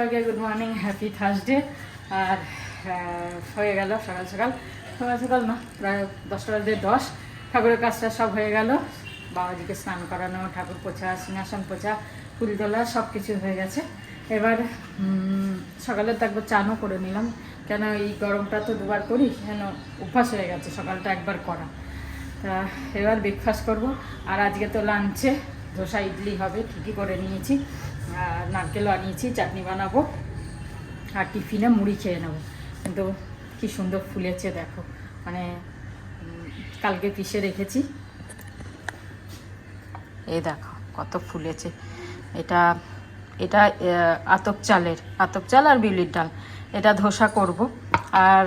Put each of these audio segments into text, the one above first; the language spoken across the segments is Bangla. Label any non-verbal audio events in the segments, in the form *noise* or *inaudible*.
সবাইকে গুড মর্নিং হ্যাপি থার্সডে আর হয়ে গেল সকাল সকাল। সকাল সকাল না, প্রায় দশটা বাজে দশ। ঠাকুরের কাজটা সব হয়ে গেল। বাবাজিকে স্নান করানো, ঠাকুর পোছা, সিংহাসন পোছা, ফুল তোলা, সব কিছু হয়ে গেছে। এবার সকালে তো একবার চানও করে নিলাম। কেন এই গরমটা তো দুবার করি, কেন অভ্যাস হয়ে গেছে সকালটা একবার করা। তা এবার ব্রেকফাস্ট করব। আর আজকে তো লাঞ্চে ধোসা, ইডলি হবে, ঠিকই করে নিয়েছি। আর নারকেলও আনিয়েছি চাটনি বানাবো আর টিফিনে মুড়ি খেয়ে নেব। কিন্তু কি সুন্দর ফুলেছে, দেখো। মানে কালকে পিষে রেখেছি। এই দেখো, কত ফুলেছে। এটা এটা আতপ চালের, আতপ চাল আর বিউলির ডাল। এটা ধোসা করব। আর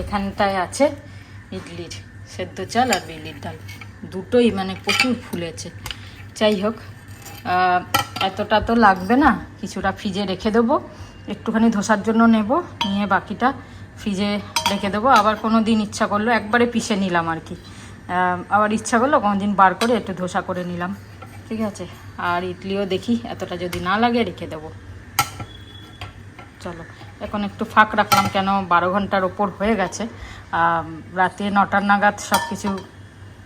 এখানটায় আছে ইডলির সেদ্ধ চাল আর বিউলির ডাল। দুটোই মানে প্রচুর ফুলেছে। যাই হোক এতটা তো লাগবে না। কিছুটা ফ্রিজে রেখে দেবো। একটুখানি ধোসার জন্য নেব। নিয়ে বাকিটা ফ্রিজে রেখে দেবো। আবার কোনো দিন ইচ্ছা করল একবারে পিষে নিলাম আর কি। আবার ইচ্ছা করল কোনো দিন বার করে একটু ধোসা করে নিলাম। ঠিক আছে? আর ইডলিও দেখি, এতটা যদি না লাগে রেখে দেবো। চলো, এখন একটু ফাঁক রাখলাম কেন বারো ঘণ্টার ওপর হয়ে গেছে। রাতে নটার নাগাদ সব কিছু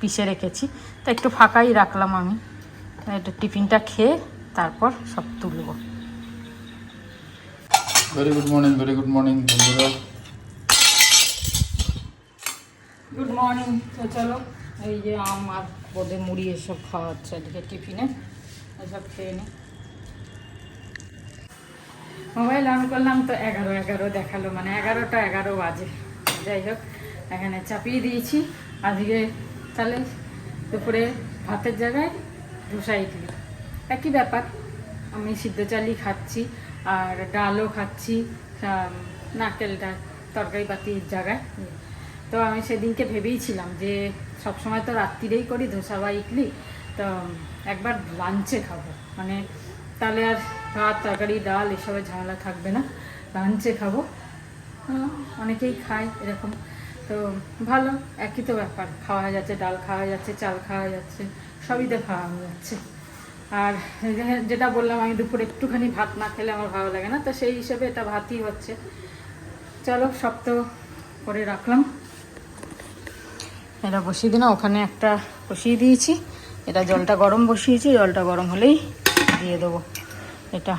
পিষে রেখেছি। তা একটু ফাঁকাই রাখলাম আমি। একটু টিফিনটা খেয়ে তারপর সব তুলবো। Very good morning very good morning বন্ধুরা। গুড মর্নিং তো চলো এই যে আম আর বোধে মুড়ি এসব খাওয়া হচ্ছে এদিকে টিফিনে। এসব খেয়ে নিই মোবাইল অন করলাম তো এগারো এগারো দেখাল মানে এগারোটা এগারো বাজে। যাই হোক এখানে চাপিয়ে দিয়েছি। আজকে তাহলে দুপুরে ভাতের জায়গায় ধোসা ইডলি। একই ব্যাপার। আমি সিদ্ধ চালই খাচ্ছি, আর ডালও খাচ্ছি নারকেল ডাল তরকারি পাতির জায়গায়। তো আমি সেদিনকে ভেবেইছিলাম যে সবসময় তো রাত্রিরেই করি, ধোসা বা ইডলি। তো একবার লাঞ্চে খাব। মানে তাহলে আর ভাত, তরকারি, ডাল এসবের ঝামেলা থাকবে না। লাঞ্চে খাব। অনেকেই খায় এরকম। তো ভালো, একই তো ব্যাপার। খাওয়া যাচ্ছে, ডাল খাওয়া যাচ্ছে, চাল খাওয়া যাচ্ছে, সবই তো খাওয়া যাচ্ছে। আর যেটা বললাম, আমি দুপুরে একটুখানি ভাত না খেলে আমার ভালো লাগে না, তো সেই হিসেবে এটা ভাতই হচ্ছে। চলো, সব তো করে রাখলাম। এটা বসিয়ে দিলাম, ওখানে একটা বসিয়ে দিয়েছি। এটা জলটা গরম বসিয়েছি, জলটা গরম হলেই দিয়ে দেবো। এটা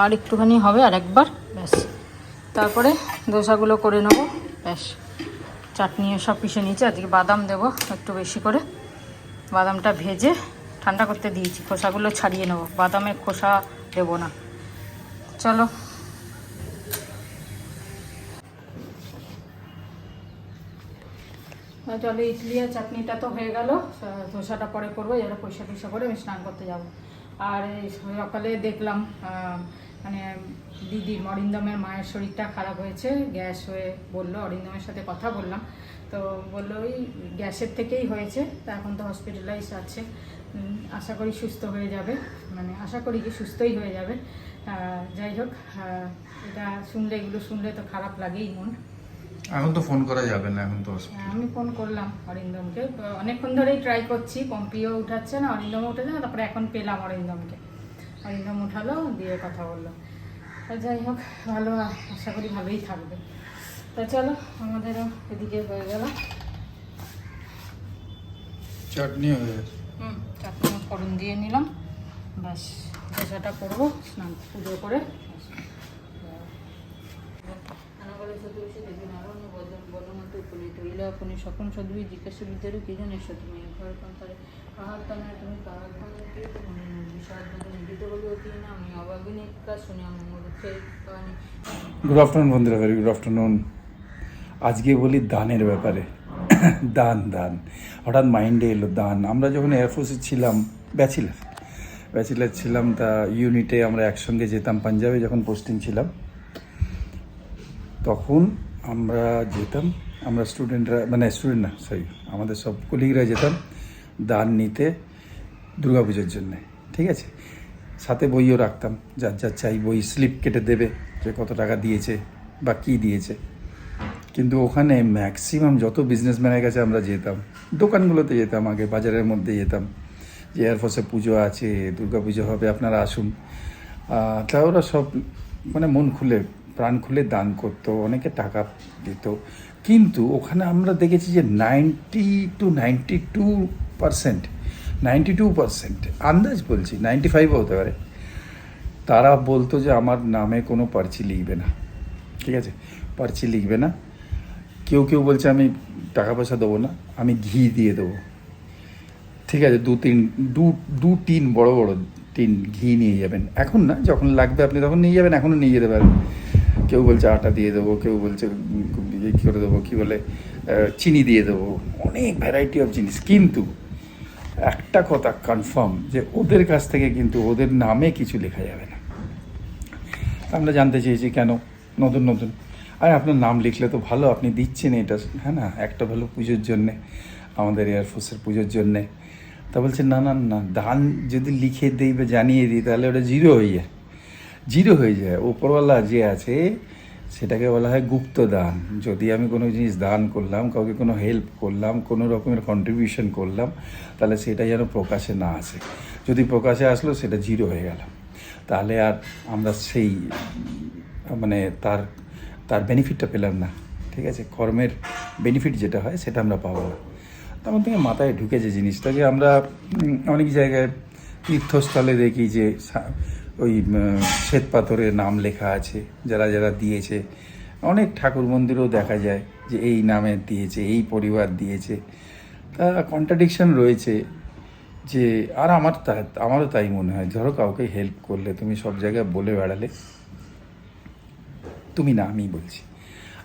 আর একটুখানি হবে আর একবার, ব্যাস। তারপরে দোসাগুলো করে নেব, ব্যাস। চাটনি সব পিষে নিয়েছি, আজকে বাদাম দেবো একটু বেশি করে। বাদামটা ভেজে ঠান্ডা করতে দিয়েছি, খোসাগুলো ছাড়িয়ে নেব, বাদামের খোসা দেবো না। চলো। চলো, ইডলি আর চাটনিটা তো হয়ে গেল ধোসাটা পরে করব, এবারে পয়সা পয়সা করে আমি স্নান করতে যাব। আর সকালে দেখলাম মানে দিদি অরিন্দমের মায়ের শরীরটা খারাপ হয়েছে, গ্যাস হয়ে বলল, অরিন্দমের সাথে কথা বললাম। তো বলল, ওই গ্যাসের থেকেই হয়েছে, তা এখন তো হসপিটালাইজ আছে। আশা করি সুস্থ হয়ে যাবে। মানে আশা করি কি সুস্থই হয়ে যাবে। যাই হোক এটা শুনলে এগুলো শুনলে তো খারাপ লাগেই মন। এখন তো ফোন করা যাবে না এখন তো হ্যাঁ, আমি ফোন করলাম অরিন্দমকে। অনেকক্ষণ ধরেই ট্রাই করছি পম্পিও উঠাচ্ছে না অরিন্দম উঠেছে না তারপরে এখন পেলাম অরিন্দমকে। অরিন্দম উঠালো দিয়ে কথা বলল। যাই হোক ভালো আশা করি ভালোই থাকবে। তো চলো আমাদেরও এদিকে হয়ে গেল। চাটনি হয়ে গেছে। হুম ফোড়ন দিয়ে নিলাম। ব্যাস ধোসাটা করব স্নান পুজো করে। আপনি সকল সদবী জিজ্ঞাসা বিদ্যারু কি জানে তুমি ঘর না? আমি অবাগিনী শুনি গুড আফটারনুন বন্ধুরা ভেরি গুড আফটারনুন আজকে বলি দানের ব্যাপারে। দান দান। হঠাৎ মাইন্ডে এলো দান। আমরা যখন এয়ারফোর্সে ছিলাম ব্যাচিলার ব্যাচিলার ছিলাম, তা ইউনিটে আমরা একসঙ্গে যেতাম পাঞ্জাবে যখন পোস্টিং ছিলাম। তখন আমরা যেতাম, আমরা স্টুডেন্টরা মানে স্টুডেন্ট না সরি আমাদের সব কলিগরা যেতাম দান নিতে দুর্গাপুজোর জন্যে, ঠিক আছে? সাথে বইও রাখতাম, যার যার চাই বই স্লিপ কেটে দেবে, যে কত টাকা দিয়েছে বা কী দিয়েছে। কিন্তু ওখানে ম্যাক্সিমাম যত বিজনেসম্যানের কাছে আমরা যেতাম, দোকানগুলোতে যেতাম আগে, বাজারের মধ্যে যেতাম, যে এয়ারফোর্সে পুজো আছে, দুর্গা পুজো হবে, আপনারা আসুন। তা ওরা সব মানে মন খুলে, প্রাণ খুলে দান করতো, অনেকে টাকা দিত। কিন্তু ওখানে আমরা দেখেছি যে ninety two ninety two percent ninety two percent আন্দাজ বলছি নাইনটি ফাইভও হতে পারে। তারা বলতো যে আমার নামে কোনো পার্চি লিখবে না। ঠিক আছে? পার্চি লিখবে না। কেউ কেউ বলছে, আমি টাকা পয়সা দেবো না, আমি ঘি দিয়ে দেবো। ঠিক আছে, দু তিন, দু দু টিন বড় বড় টিন ঘি নিয়ে যাবেন। এখন না, যখন লাগবে আপনি তখন নিয়ে যাবেন, এখনও নিয়ে যেতে পারেন। কেউ বলছে, আটা দিয়ে দেবো। কেউ বলছে ইয়ে করে দেবো? কী বলে চিনি দিয়ে দেবো। অনেক ভ্যারাইটি অফ জিনিস। কিন্তু একটা কথা কনফার্ম যে ওদের কাছ থেকে কিন্তু ওদের নামে কিছু লেখা যাবে না। আমরা জানতে চেয়েছি কেন? নতুন নতুন। আর, আপনার নাম লিখলে তো ভালো, আপনি দিচ্ছেন এটা। হ্যাঁ না, একটা ভালো পুজোর জন্যে, আমাদের এয়ারফোর্সের পুজোর জন্যে। তা বলছে, না না না, দান যদি লিখে দিই বা জানিয়ে দিই, তাহলে ওটা জিরো হয়ে যায়। জিরো হয়ে যায়। ওপরওয়ালা যে আছে, সেটাকে বলা হয় গুপ্ত দান। যদি আমি কোনো জিনিস দান করলাম, কাউকে কোনো হেল্প করলাম, কোনো রকমের কন্ট্রিবিউশন করলাম, তাহলে সেটা যেন প্রকাশে না আসে। যদি প্রকাশে আসলো, সেটা জিরো হয়ে গেল। তাহলে আর আমরা সেই মানে তার তার বেনিফিটটা পেলাম না। ঠিক আছে? কর্মের বেনিফিট যেটা হয়, সেটা আমরা পাবো না। তখন থেকে মাথায় ঢুকেছে জিনিসটা যে আমরা অনেক জায়গায় তীর্থস্থলে দেখি যে ওই শ্বেত পাথরে নাম লেখা আছে, যারা যারা দিয়েছে। অনেক ঠাকুর মন্দিরেও দেখা যায় যে এই নামে দিয়েছে, এই পরিবার দিয়েছে। তা কন্ট্রাডিকশন রয়েছে যে, আর আমার তা, আমারও তাই মনে হয়। ধরো কাউকে হেল্প করলে, তুমি সব জায়গায় বলে বেড়ালে তুমি না, আমি বলছি।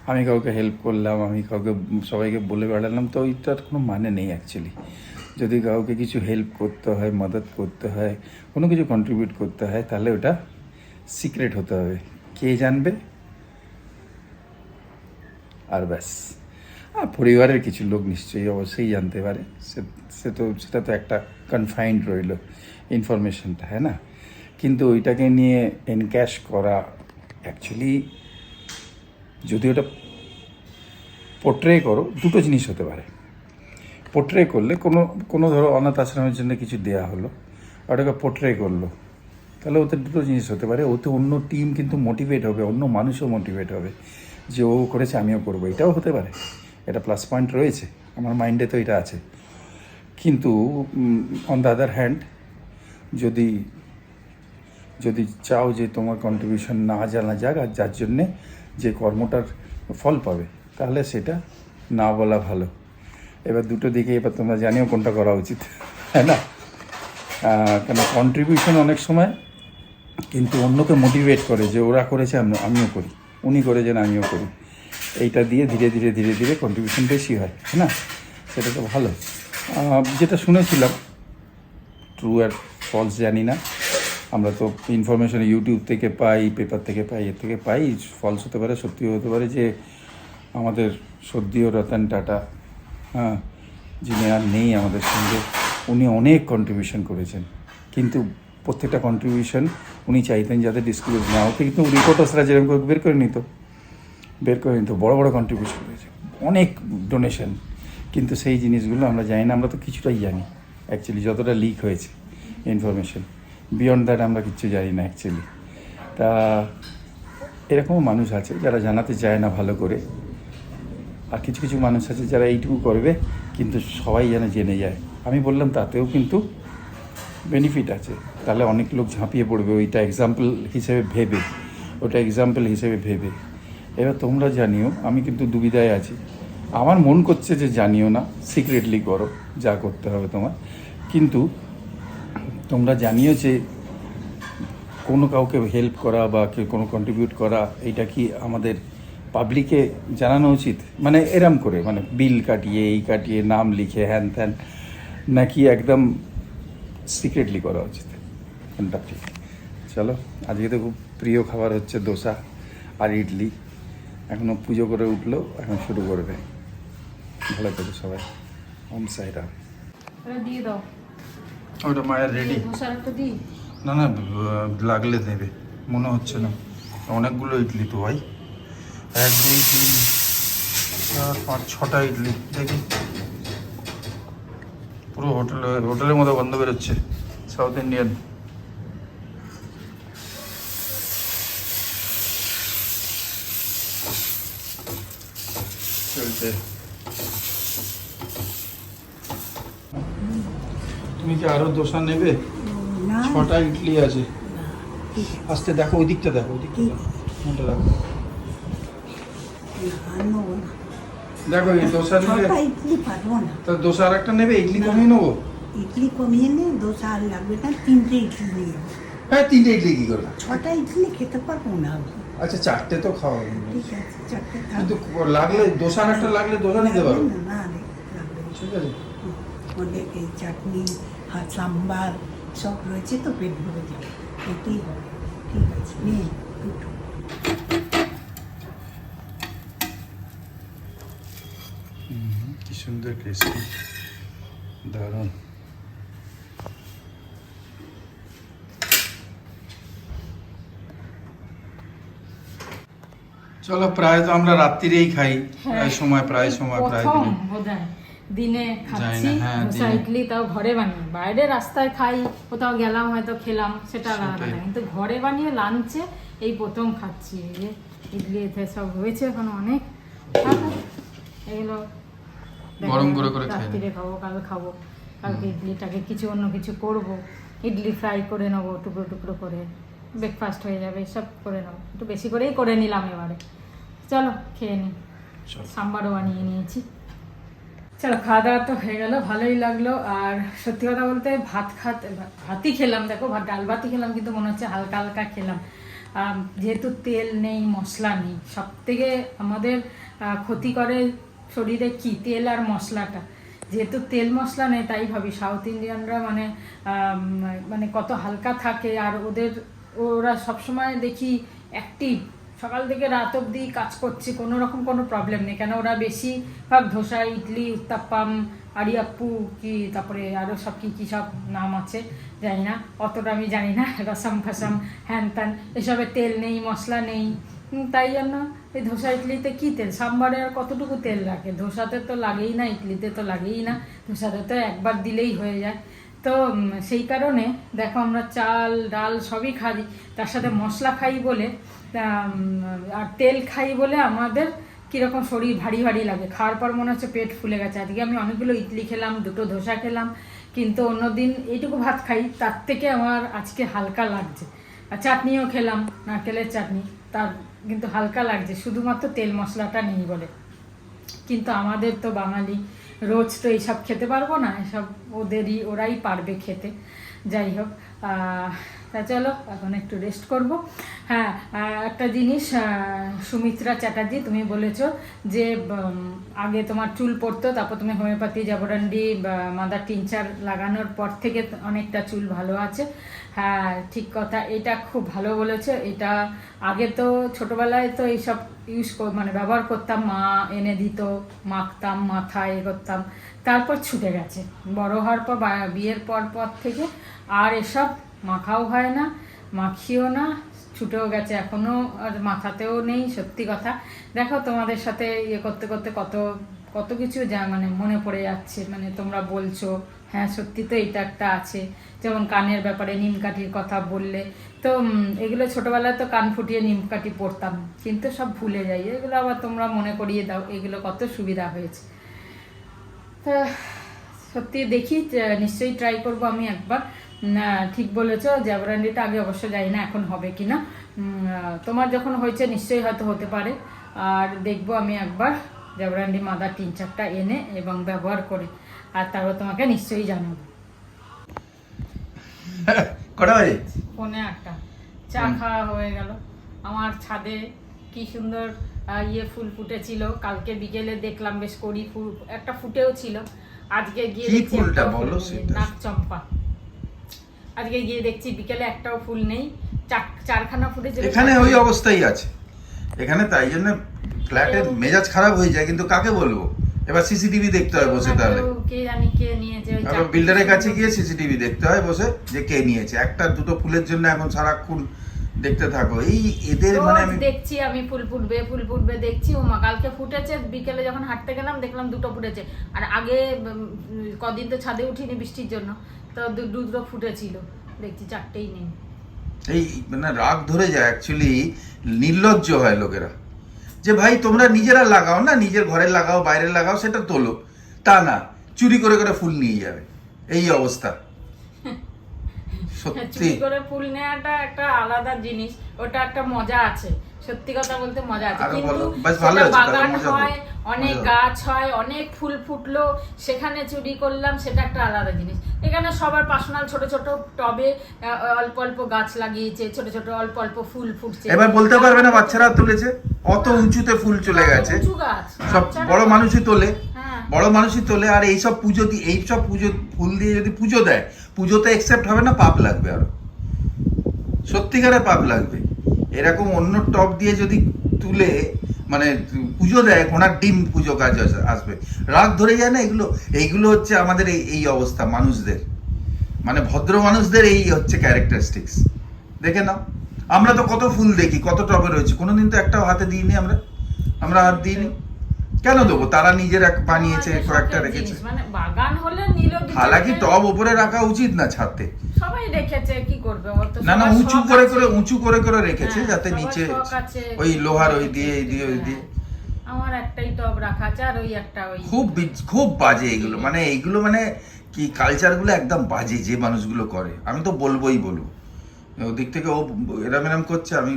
আমি কাউকে হেল্প করলাম, আমি কাউকে, সবাইকে বলে বেড়ালাম, তো ওইটার কোনো মানে নেই অ্যাকচুয়ালি যদি কাউকে কিছু হেল্প করতে হয়, মদত করতে হয়, কোনো কিছু কন্ট্রিবিউট করতে হয়, তাহলে ওটা সিক্রেট হতে হবে। কে জানবে? আর ব্যাস। আর পরিবারের কিছু লোক নিশ্চয়ই অবশ্যই জানতে পারে। সে সে তো, সেটা তো একটা কনফাইন্ড রইল ইনফরমেশনটা হ্যাঁ না? কিন্তু ওইটাকে নিয়ে এনক্যাশ করা অ্যাকচুয়ালি যদি ওটা পোট্রে করো, দুটো জিনিস হতে পারে। পোট্রে করলে কোনো কোনো ধরো অনাথ আশ্রমের জন্য কিছু দেয়া হলো, ওটাকে পোট্রে করল, তাহলে ওতে দুটো জিনিস হতে পারে। ওতে অন্য টিম কিন্তু মোটিভেট হবে, অন্য মানুষও মোটিভেট হবে, যে ও করেছে, আমিও করব। এটাও হতে পারে। এটা প্লাস পয়েন্ট রয়েছে। আমার মাইন্ডে তো এটা আছে। কিন্তু অন দ্য আদার হ্যান্ড যদি যদি চাও যে তোমার কন্ট্রিবিউশন না জানা যাক, আর যার জন্যে যে কর্মটার ফল পাবে, তাহলে সেটা না বলা ভালো। এবার দুটো দিকে এবার তোমরা জানিও কোনটা করা উচিত হ্যাঁ না? কেন কন্ট্রিবিউশন অনেক সময় কিন্তু অন্যকে মোটিভেট করে যে ওরা করেছে আমি আমিও করি। উনি করে করেছেন, আমিও করি। এইটা দিয়ে ধীরে ধীরে ধীরে ধীরে কন্ট্রিবিউশন বেশি হয় হ্যাঁ না? সেটা তো ভালো। যেটা শুনেছিলাম ট্রু আর ফলস জানি না। আমরা তো ইনফরমেশন ইউটিউব থেকে পাই পেপার থেকে পাই, এর থেকে পাই ফলস হতে পারে সত্যি হতে পারে যে আমাদের সদ্যীয় রতন টাটা হ্যাঁ যিনি আর নেই আমাদের সঙ্গে, উনি অনেক কন্ট্রিবিউশন করেছেন। কিন্তু প্রত্যেকটা কন্ট্রিবিউশন উনি চাইতেন যাতে ডিসক্লোজ না হোক কিন্তু রিপোর্টার্সরা যেরকম করে বের করে নিত, বের করে নিত, বড় বড় কন্ট্রিবিউশন করেছে, অনেক ডোনেশন কিন্তু সেই জিনিসগুলো আমরা জানি না, আমরা তো কিছুটাই জানি অ্যাকচুয়ালি যতটা লিক হয়েছে ইনফরমেশন বিয়ন্ড দ্যাট আমরা কিচ্ছু জানি না অ্যাকচুয়ালি তা এরকমও মানুষ আছে যারা জানাতে চায় না ভালো করে। আর কিছু কিছু মানুষ আছে যারা এইটুকু করবে, কিন্তু সবাই যেন জেনে যায়। আমি বললাম তাতেও কিন্তু বেনিফিট আছে। তাহলে অনেক লোক ঝাঁপিয়ে পড়বে, ওইটা এক্সাম্পল হিসেবে ভেবে, ওটা এক্সাম্পল হিসেবে ভেবে। এবার তোমরা জানিও, আমি কিন্তু দুবিধায় আছি। আমার মন করছে যে জানিও না সিক্রেটলি করো, যা করতে হবে তোমার। কিন্তু তোমরা জানিও যে কোনো কাউকে হেল্প করা বা কেউ কোনো কন্ট্রিবিউট করা এটা কি আমাদের পাবলিকে জানানো উচিত? মানে এরম করে মানে বিল কাটিয়ে, এই কাটিয়ে, নাম লিখে, হ্যান ত্যান, নাকি একদম সিক্রেটলি করা উচিত? কোনটা ঠিক চলো, আজকে তো খুব প্রিয় খাবার হচ্ছে দোসা আর ইডলি। এখনও পুজো করে উঠল, এখন শুরু করবে। ভালো করে সবাই। ওম সাইরা ওটা দিয়ে দাও। ওটা মায়ের রেডি না না লাগলে নেবে মনে হচ্ছে না। অনেকগুলো ইডলি তো ভাই। এক দুই তিন চার পাঁচ ছটা ইডলি দেখি। পুরো হোটেল হোটেলের মতো গন্ধ বেরোচ্ছে সাউথ ইন্ডিয়ান। চলছে। তুমি কি আরও দোসা নেবে? না। ছটা ইডলি আছে। আস্তে দেখো ওই দিকটা দেখো ওই দিকটা দেখো দেখো এই দোসা নেবে ইডলি পারব না। তা দোসা আর একটা নেবে ইডলি কমিয়ে নেব? ইডলি কমিয়ে নে দোসা আর লাগবে না তিনটে ইডলি নিয়ে হ্যাঁ তিনটে ইডলি কি করবে? ছটা ইডলি খেতে পারব না আচ্ছা চারটে তো খাওয়া ঠিক আছে চারটে কিন্তু লাগলে দোসা আর একটা লাগলে দোসা নিতে পারো। না না। ঠিক আছে। অনেক চাটনি সাম্বার সব রয়েছে তো পেট ভরে যাবে এটাই হবে। ঠিক আছে নিয়ে দুটো। কি সুন্দর ক্রিস্পি দারুণ। চলো প্রায় তো আমরা রাত্রিরেই খাই। প্রায় সময় প্রায় সময় প্রায় দিনে। দিনে খাচ্ছি হ্যাঁ, দোসা দিনে। ইডলি তাও ঘরে বানিয়ে। বাইরে রাস্তায় খাই কোথাও গেলাম হয়তো খেলাম সেটা আলাদা। কিন্তু ঘরে বানিয়ে লাঞ্চে এই প্রথম খাচ্ছি যে ইডলি এতে সব হয়েছে এখন অনেক। খাব। এগুলো গরম করে করে রাত্রিরে খাব কাল খাব। কালকে ইডলিটাকে কিছু অন্য কিছু করব। ইডলি ফ্রাই করে নেব টুকরো টুকরো করে। ব্রেকফাস্ট হয়ে যাবে সব করে নেব। একটু বেশি করেই করে নিলাম এবারে। চলো খেয়ে নিই সাম্বারও বানিয়ে নিয়েছি। চলো খাওয়া দাওয়া তো হয়ে গেল, ভালোই লাগল। আর সত্যি কথা বলতে ভাত খাতে, ভাতই খেলাম, দেখো, ভাত, ডাল ভাতই খেলাম, কিন্তু মনে হচ্ছে হালকা হালকা খেলাম। যেহেতু তেল নেই, মশলা নেই সব থেকে আমাদের ক্ষতি করে শরীরে কি? তেল আর মশলাটা। যেহেতু তেল মশলা নেই, তাই ভাবি সাউথ ইন্ডিয়ানরা মানে মানে কত হালকা থাকে, আর ওদের, ওরা সবসময় দেখি অ্যাক্টিভ সকাল থেকে রাত অবধি কাজ করছে, কোনো রকম কোনো প্রবলেম নেই। কেন ওরা বেশিরভাগ ধোসা, ইডলি, উত্তাপ্পাম আরিয়াপ্পু কি তারপরে আরও সব কী কী সব নাম আছে, জানি না। অতটা আমি জানি না, *laughs* রসম ফাসাম, হ্যান ত্যান এসবে তেল নেই, মশলা নেই। তাই জন্য এই ধোসা, ইডলিতে কী তেল? সাম্বারে আর কতটুকু তেল রাখে ধোসাতে তো লাগেই না, ইডলিতে তো লাগেই না। ধোসাতে তো একবার দিলেই হয়ে যায়। তো সেই কারণে দেখো আমরা চাল, ডাল সবই খাই, তার সাথে মশলা খাই বলে আর তেল খাই বলে আমাদের কীরকম শরীর ভারী ভারী লাগে। খাওয়ার পর মনে হচ্ছে পেট ফুলে গেছে। আজকে আমি অনেকগুলো ইডলি খেলাম, দুটো ধোসা খেলাম, কিন্তু অন্যদিন এইটুকু ভাত খাই, তার থেকে আমার আজকে হালকা লাগছে। আর চাটনিও খেলাম, নারকেলের চাটনি, তার কিন্তু হালকা লাগছে। শুধুমাত্র তেল মশলাটা নেই বলে। কিন্তু আমাদের তো বাঙালি, রোজ তো এইসব খেতে পারব না, এসব ওদেরই, ওরাই পারবে খেতে। যাই হোক তা চলো, এখন একটু রেস্ট করব। হ্যাঁ একটা জিনিস সুমিত্রা চ্যাটার্জি, তুমি বলেছ যে আগে তোমার চুল পড়তো তারপর তুমি হোমিওপ্যাথি জাবরান্ডি মাদার টিনচার লাগানোর পর থেকে অনেকটা চুল ভালো আছে। হ্যাঁ ঠিক কথা, এটা খুব ভালো বলেছ। এটা আগে তো ছোটবেলায় তো এইসব ইউজ মানে ব্যবহার করতাম, মা এনে দিত, মাখতাম, মাথায় এ করতাম, তারপর ছুটে গেছে। বড় হওয়ার পর বিয়ের পর পর থেকে আর এসব মাখাও হয় না, মাখিও না, ছুটেও গেছে এখনও, আর মাথাতেও নেই, সত্যি কথা। দেখো তোমাদের সাথে ইয়ে করতে করতে কত কত কিছু যা মানে মনে পড়ে যাচ্ছে মানে তোমরা বলছো হ্যাঁ সত্যি তো এটা একটা আছে। যেমন কানের ব্যাপারে নিমকাঠির কথা বললে, তো এগুলো ছোটোবেলায় তো কান ফুটিয়ে নিমকাঠি পড়তাম কিন্তু সব ভুলে যাই। এগুলো আবার তোমরা মনে করিয়ে দাও, এগুলো কত সুবিধা হয়েছে। তা, সত্যি দেখি নিশ্চয়ই ট্রাই করব আমি একবার। ঠিক বলেছ জ্যাবরান্ডিটা আগে অবশ্য জানি না এখন হবে কি না তোমার যখন হয়েছে নিশ্চয়ই হয়তো হতে পারে। আর দেখব আমি একবার জ্যাবরান্ডি মাদার তিন চারটা এনে এবং ব্যবহার করে আর তারপর তোমাকে নিশ্চয়ই জানাব। *laughs* কটা বাজে? ফোনে একটা চা খাওয়া হয়ে গেল। আমার ছাদে কি সুন্দর ইয়ে ফুল ফুটেছিল। কালকে বিকেলে দেখলাম বেশ কড়ি ফুল একটা ফুটেও ছিল। আজকে গিয়ে? নাক চম্পা। আজকে গিয়ে দেখছি বিকেলে একটাও ফুল নেই চার- চারখানা ফুটেছিল এখানে ওই অবস্থাই আছে। এখানে তাই জন্য ফ্ল্যাটের মেজাজ খারাপ হয়ে যায় কিন্তু কাকে বলব? এবার সিসিটিভি দেখতে হয় বসে তাহলে। কে জানি কে নিয়েছে আবার বিল্ডারের কাছে ফুল। গিয়ে সিসিটিভি দেখতে হয় বসে যে কে নিয়েছে। একটা দুটো ফুলের জন্য এখন সারাক্ষণ দেখতে থাকো। এই এদের মানে আমি দেখছি আমি ফুল ফুটবে ফুল ফুটবে দেখছি। ও মা কালকে ফুটেছে বিকেলে যখন হাঁটতে গেলাম দেখলাম দুটো ফুটেছে। আর আগে কদিন তো ছাদে উঠিনি বৃষ্টির জন্য। তো দুটো ফুটেছিল দেখছি চারটেই নেই। এই মানে রাগ ধরে যায় অ্যাকচুয়ালি নির্লজ্জ হয় লোকেরা। যে ভাই তোমরা নিজেরা লাগাও না? নিজের ঘরে লাগাও বাইরে লাগাও সেটা তোলো। তা না চুরি করে করে ফুল নিয়ে যাবে। এই অবস্থা। *laughs* সত্যি। চুরি করে ফুল নেওয়াটা একটা আলাদা জিনিস। ওটা একটা মজা আছে। সত্যি কথা বলতে মজা আছে। কিন্তু বাগান হয় অনেক গাছ হয় অনেক ফুল ফুটলো সেখানে চুরি করলাম সেটা একটা আলাদা জিনিস। এখানে সবার পার্সোনাল ছোট ছোট টবে অল্প অল্প গাছ লাগিয়েছে ছোট ছোট অল্প অল্প ফুল ফুটছে। এবার বলতে পারবে না বাচ্চারা তুলেছে অত উঁচুতে ফুল চলে গেছে। গাছ সব বড় মানুষই তোলে হ্যাঁ। বড় মানুষই তোলে আর এইসব পুজো দিয়ে এইসব পুজো ফুল দিয়ে যদি পুজো দেয় পুজোতে একসেপ্ট হবে না পাপ লাগবে আরও। সত্যিকারের পাপ লাগবে। এরকম অন্য টপ দিয়ে যদি তুলে মানে পুজো দেয় ওনার ডিম পুজো কাজ আস- আসবে। রাগ ধরে যায় না এগুলো? এইগুলো হচ্ছে আমাদের এই এই অবস্থা মানুষদের। মানে ভদ্র মানুষদের এই হচ্ছে ক্যারেক্টারিস্টিক্স দেখে নাও। আমরা তো কত ফুল দেখি কত টবে রয়েছে। কোনোদিন তো একটাও হাতে দিইনি আমরা। আমরা হাত দিইনি। কেন দেবো? তারা নিজের এক বানিয়েছে আমাদের কয়েকটা রেখেছে। মানে বাগান হলে নিল হালাকি। টব উপরে রাখা উচিত না ছাদে। সবাই রেখেছে কি করবে? না না উঁচু করে করে উঁচু করে করে রেখেছে হ্যাঁ, যাতে নিচে ওই লোহার ওই দিয়ে এই দিয়ে ওই দিয়ে। হ্যাঁ। আমার একটাই টব রাখা আছে আর ওই একটা ওই খুব খুব বাজে এগুলো। মানে এইগুলো মানে কি কালচারগুলো একদম বাজে যে মানুষগুলো করে। আমি তো বলবোই বলব ওদিক থেকে ও এরম এরম করছে আমি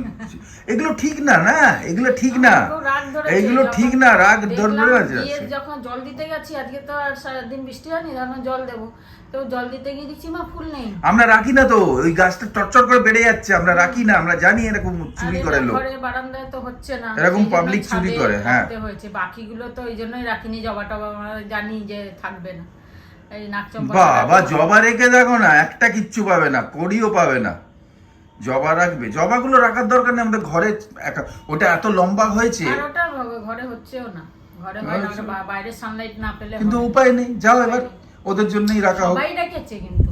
এগুলো ঠিক না না? এগুলো ঠিক না। যখন ঠিক না রাগ ধরবে না যখন জল দিতে গেছি আজকে তো আর সারাদিন বৃষ্টি হয়নি তখন জল দেবো। তো জল দিতে গিয়ে দেখছি মা ফুল নেই। আমরা রাখি না তো ওই গাছটা চটচট করে বেড়ে যাচ্ছে আমরা রাখি না আমরা জানি এরকম চুরি করে লোক। বারান্দায় তো হচ্ছে না। এরকম public চুরি করে, হ্যাঁ। হয়েছে। বাকিগুলো তো ওই জন্যই রাখিনি জবা টবা আমরা জানি যে থাকবে না। বাবা জবা রেখে দেখো না একটা কিচ্ছু পাবে না কড়িও পাবে না। জবা রাখবে। জবাগুলো রাখার দরকার নেই আমাদের ঘরে ওটা এত লম্বা হয়েছে। আর ওটা ঘরে হচ্ছেও না। ঘরে হয় না ওটা সানলাইট না পেলে কিন্তু উপায় নেই যাও এবার ওদের জন্যই রাখা হোক। সবাই রেখেছে কিন্তু।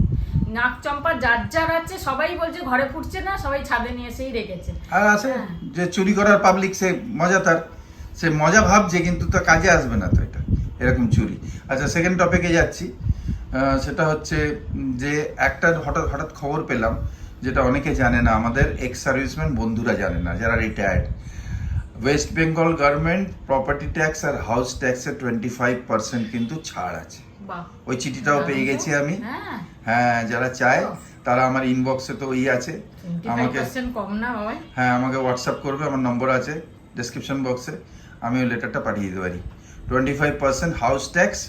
নাক চম্পা যার যার আছে সবাই বলছে ঘরে ফুটছে না সবাই ছাদে নিয়ে এসেই রেখেছে আর আছে হ্যাঁ। যে চুরি করার পাবলিক সে মজা তার। সে মজা ভাবছে কিন্তু তো কাজে আসবে না তো এটা এরকম চুরি। আচ্ছা সেকেন্ড টপিকে যাচ্ছি। সেটা হচ্ছে যে একটা হঠাৎ হঠাৎ খবর পেলাম যেটা অনেকে জানে না আমাদের এক্স সার্ভিসম্যান বন্ধুরা জানে না যারা retired West Bengal government property tax আর হাউস ট্যাক্সের টোয়েন্টি ফাইভ পার্সেন্ট কিন্তু ছাড় আছে। ওই চিঠিটাও পেয়ে গেছি আমি। হ্যাঁ। হ্যাঁ যারা চায় তারা আমার ইনবক্সে তো ওই আছে। আমাকে হ্যাঁ? আমাকে হোয়াটসঅ্যাপ করবে আমার নম্বর আছে ডেসক্রিপশন বক্সে আমি ওই লেটারটা পাঠিয়ে দিতে পারি। Twenty five percent house tax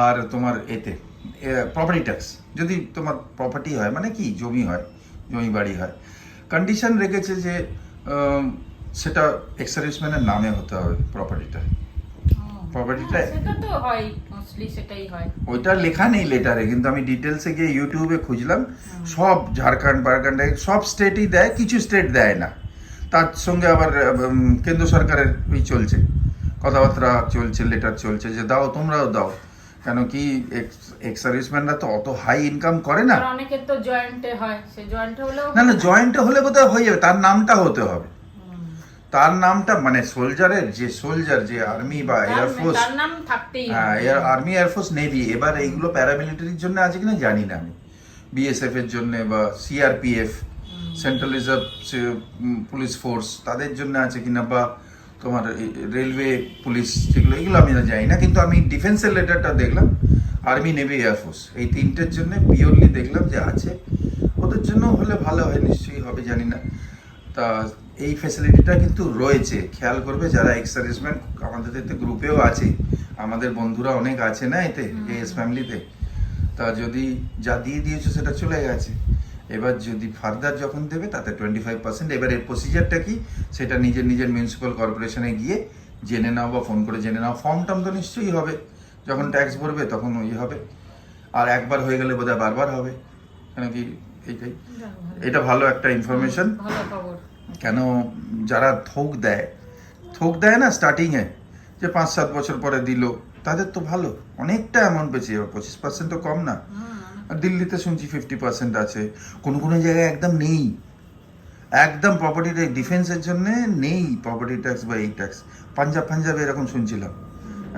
আর তোমার এতে প্রপার্টি ট্যাক্স যদি তোমার প্রপার্টি হয় মানে কি জমি হয় জমি বাড়ি হয়। কন্ডিশন রেখেছে যে সেটা এক্স সার্ভিসম্যানের নামে হতে হবে প্রপার্টিটা হয় ওইটা লেখা নেই লেটারে কিন্তু আমি ডিটেলসে গিয়ে ইউটিউবে খুঁজলাম সব ঝাড়খণ্ড বারখণ্ড সব স্টেটই দেয় কিছু স্টেট দেয় না। তার সঙ্গে আবার কেন্দ্র সরকারের ওই চলছে। কথাবার্তা চলছে লেটার চলছে যে দাও তোমরাও দাও। কেন কি এক্স সার্ভিসম্যানরা তো অত হাই ইনকাম করে না। অনেকের তো জয়েন্টে হয় সে জয়েন্টে হলেও না না জয়েন্টে হলে বোধহয় হয়ে যাবে তার নামটা হতে হবে। তার নামটা মানে সোলজারের যে সোলজার যে আর্মি বা এয়ারফোর্স তার নাম থাকতেই হ্যাঁ এয়ার আর্মি এয়ারফোর্স নেভি এবার এইগুলো প্যারামিলিটারির জন্য আছে কিনা জানি না আমি। বিএসএফ এর জন্য বা CRPF central reserve police force তাদের জন্য আছে কিনা বা তোমার রেলওয়ে পুলিশ যেগুলো এগুলো আমি জানি না কিন্তু আমি ডিফেন্সের লেটারটা দেখলাম আর্মি নেভি এয়ারফোর্স এই তিনটের জন্য পিওরলি দেখলাম যে আছে ওদের জন্য হলে ভালো হয় নিশ্চয়ই হবে জানি না। তা এই ফ্যাসিলিটিটা কিন্তু রয়েছে খেয়াল করবে যারা এক্স সার্ভিসম্যান আমাদের এতে গ্রুপেও আছে আমাদের বন্ধুরা অনেক আছে না এতে এস ফ্যামিলিতে তা যদি যা দিয়ে দিয়েছ সেটা চলে গেছে। এবার যদি ফার্দার যখন দেবে তাতে টোয়েন্টি ফাইভ পার্সেন্ট এবার এর প্রসিজারটা কি? সেটা নিজের নিজের মিউনিসিপ্যাল কর্পোরেশনে গিয়ে জেনে নাও বা ফোন করে জেনে নাও। ফর্ম টার্ম তো নিশ্চয়ই হবে। যখন ট্যাক্স ভরবে তখন ওই হবে। আর একবার হয়ে গেলে বোধহয় বারবার হবে। কেন কি এইটাই? এটা ভালো একটা ইনফরমেশন কেন যারা থোক দেয় থোক দেয় না স্টার্টিংয়ে যে পাঁচ সাত বছর পরে দিল তাদের তো ভালো। অনেকটা অ্যামাউন্ট পেয়েছে এবার পঁচিশ পার্সেন্ট তো কম না। আর দিল্লিতে শুনছি ফিফটি পার্সেন্ট আছে। কোনো কোনো জায়গায় একদম নেই। একদম প্রপার্টি ট্যাক্স ডিফেন্সের জন্য নেই প্রপার্টি ট্যাক্স বা এই ট্যাক্স পাঞ্জাব, পাঞ্জাবে এরকম শুনছিলাম।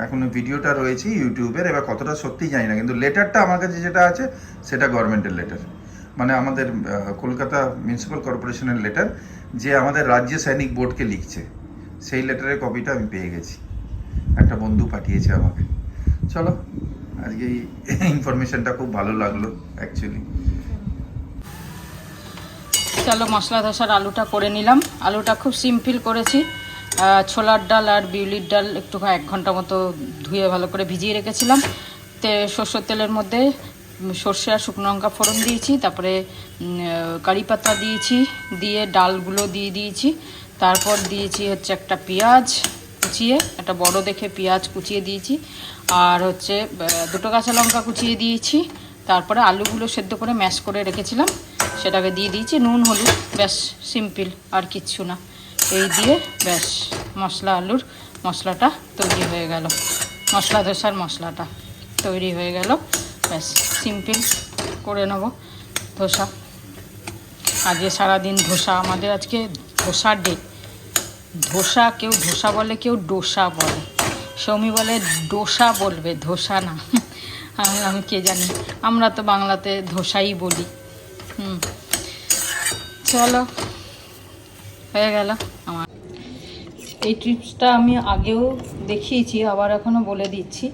এখন ভিডিওটা রয়েছে ইউটিউবের, এবার কতটা সত্যি জানি না, কিন্তু লেটারটা আমার কাছে যেটা আছে, সেটা গভর্নমেন্টের লেটার। মানে আমাদের কলকাতা মিউনিসিপ্যাল কর্পোরেশনের লেটার, যে আমাদের রাজ্য সৈনিক বোর্ডকে লিখছে। সেই লেটারের কপিটা আমি পেয়ে গেছি। একটা বন্ধু পাঠিয়েছে আমাকে। চলো আজকে এই *laughs* ইনফরমেশনটা খুব ভালো লাগল অ্যাকচুয়ালি চলো মশলা ধোসার আলুটা করে নিলাম। আলুটা খুব সিম্পল করেছি। ছোলার ডাল আর বিউলির ডাল একটু এক ঘণ্টা মতো ধুয়ে ভালো করে ভিজিয়ে রেখেছিলাম। তে, সর্ষের তেলের মধ্যে সর্ষে আর শুকনো লঙ্কা ফোড়ন দিয়েছি, তারপরে কারি পাতা দিয়েছি, দিয়ে ডালগুলো দিয়ে দিয়েছি। তারপর দিয়েছি হচ্ছে একটা পেঁয়াজ কুচিয়ে, একটা বড় দেখে পেঁয়াজ কুচিয়ে দিয়েছি। আর হচ্ছে দুটো কাঁচা লঙ্কা কুচিয়ে দিয়েছি। তারপরে আলুগুলো সেদ্ধ করে ম্যাশ করে রেখেছিলাম। সেটাকে দিয়ে দিয়েছি, নুন, হলুদ, ব্যাস, সিম্পল, আর কিচ্ছু না। এই দিয়ে ব্যাস, মশলা, আলুর মশলাটা তৈরি হয়ে গেল। মশলা ধোসার মশলাটা তৈরি হয়ে গেল। ব্যাস, সিম্পল করে নেব ধোসা। আজকে সারাদিন ধোসা, আমাদের আজকে ধোসা ডে ধোসা কেউ ধোসা বলে, কেউ ডোসা বলে। সৌমি বলে, ডোসা বলবে, ধোসা না। আমি কে জানি। আমরা তো বাংলাতে ধোসাই বলি। হুম। চলো, হয়ে গেল আমার। এই টিপসটা আমি আগেও দেখিয়েছি, আবার এখনও বলে দিচ্ছি।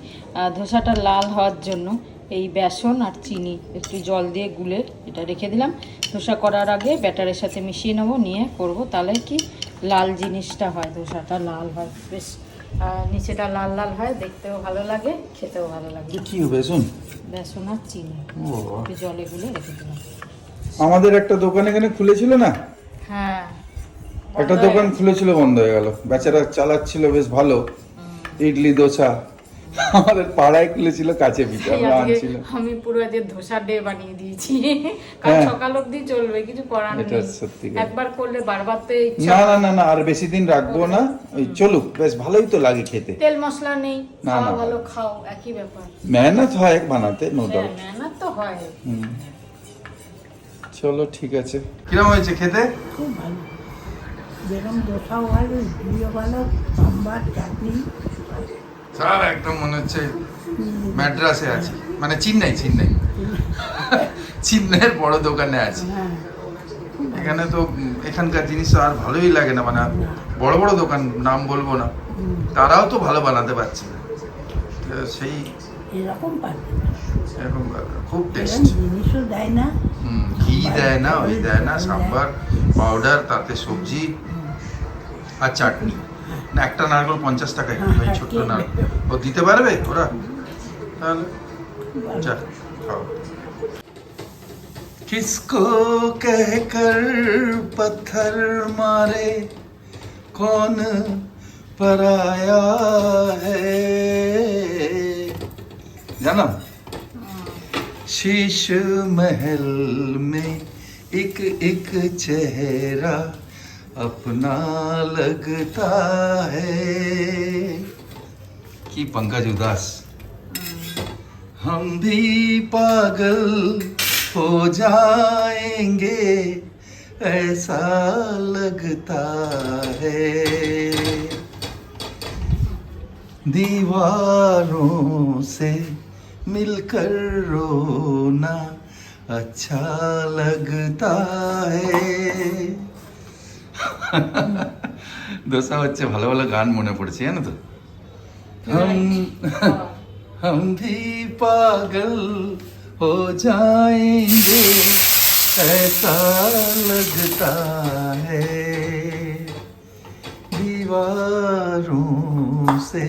ধোসাটা লাল হওয়ার জন্য এই বেসন আর চিনি, একটু জল দিয়ে গুলে এটা রেখে দিলাম। ধোসা করার আগে ব্যাটারের সাথে মিশিয়ে নেব, নিয়ে করব। তাহলে কি লাল জিনিসটা হয় ধোসাটা লাল হয় বেশ নিচেটা লাল লাল হয় দেখতেও ভালো লাগে খেতেও ভালো লাগে। কি হবে শুন বেসন আর চিনি। জলে গুলে রেখে দিলাম। আমাদের একটা দোকান এখানে খুলেছিল না? হ্যাঁ। একটা দোকান খুলেছিল বন্ধ হয়ে গেল। বেচারা চালাচ্ছিল বেশ ভালো। ইডলি দোসা। আমাদের পাড়ায় খুলেছিল কাছে পিঠে আমরা আনছিলাম। আমি পুরো আজকে ধোসা ডে বানিয়ে দিয়েছি। কাল হ্যাঁ। সকাল অবধি চলবে কিছু করার এটা নেই। সত্যিকার। একবার করলে বারবার তো ইচ্ছা না না না না আর বেশি দিন রাখব না। ওই চলুক বেশ ভালোই তো লাগে খেতে। তেল মশলা নেই না, না, ভালো খাও একই ব্যাপার। মেহনত হয় বানাতে নো হ্যাঁ ডাউট মেহনত তো হয়। চলো ঠিক আছে। কিরম হয়েছে খেতে? খুব ভালো। যেরকম দোসাও ভালো সাম্বার চাটনি। স্যার একদম মনে হচ্ছে ম্যাড্রাসে আছি। মানে চেন্নাই চেন্নাই। চেন্নাইয়ের বড় দোকানে আছি। হ্যাঁ। এখানে তো এখানকার জিনিস তো আর ভালোই লাগে না মানে বড় বড় দোকান নাম বলব না। তারাও তো ভালো বানাতে পারছে না। সেই এরকম এরকম ব্যাপার। খুব টেস্ট জিনিসও দেয় না। ঘি দেয় না ওই দেয় না সাম্বার পাউডার তাতে সবজি আর চাটনি। না একটা নারকেল পঞ্চাশ টাকা হ্যাঁ, ওই হ্যাঁ, ছোট্ট কে নারকেল দেবে? ও দিতে পারবে ওরা তাহলে যা খাও किसको कहकर पत्थर मारे कौन पराया है जाना शीश महल में एक एक चेहरा अपना लगता है की पंकज उदास। हम भी पागल हो जाएँगे, ऐसा लगता है। दीवारों से मिलकर रोना अच्छा लगता है। দোসা হচ্ছে ভালো ভালো গান মনে পড়ছে জানো তো हम हम भी पागल हो जाएंगे ऐसा लगता है दीवारों से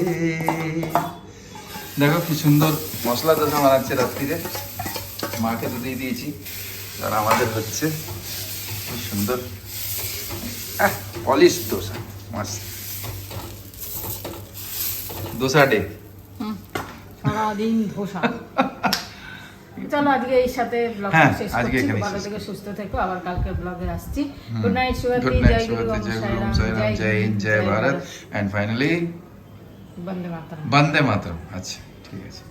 দেখো কি সুন্দর মশলা দোসা বানাচ্ছে রাত্রিরে মাকে তো দিয়ে দিয়েছি আর আমাদের হচ্ছে খুব সুন্দর পলিশ দোসা দোসা ডে সারাদিন ধোসা। *laughs* চলো আজকে এই সাথে ব্লগ হ্যাঁ, শেষ আজকে করছি। ভালো থেকে সুস্থ থেকো আবার কালকে ব্লগে আসছি। গুড নাইট জয় গুরু জয় জয় হিন্দ জয় ভারত। এন্ড ফাইনালি বন্দে মাতরম। বন্দে মাতরম। আচ্ছা ঠিক আছে।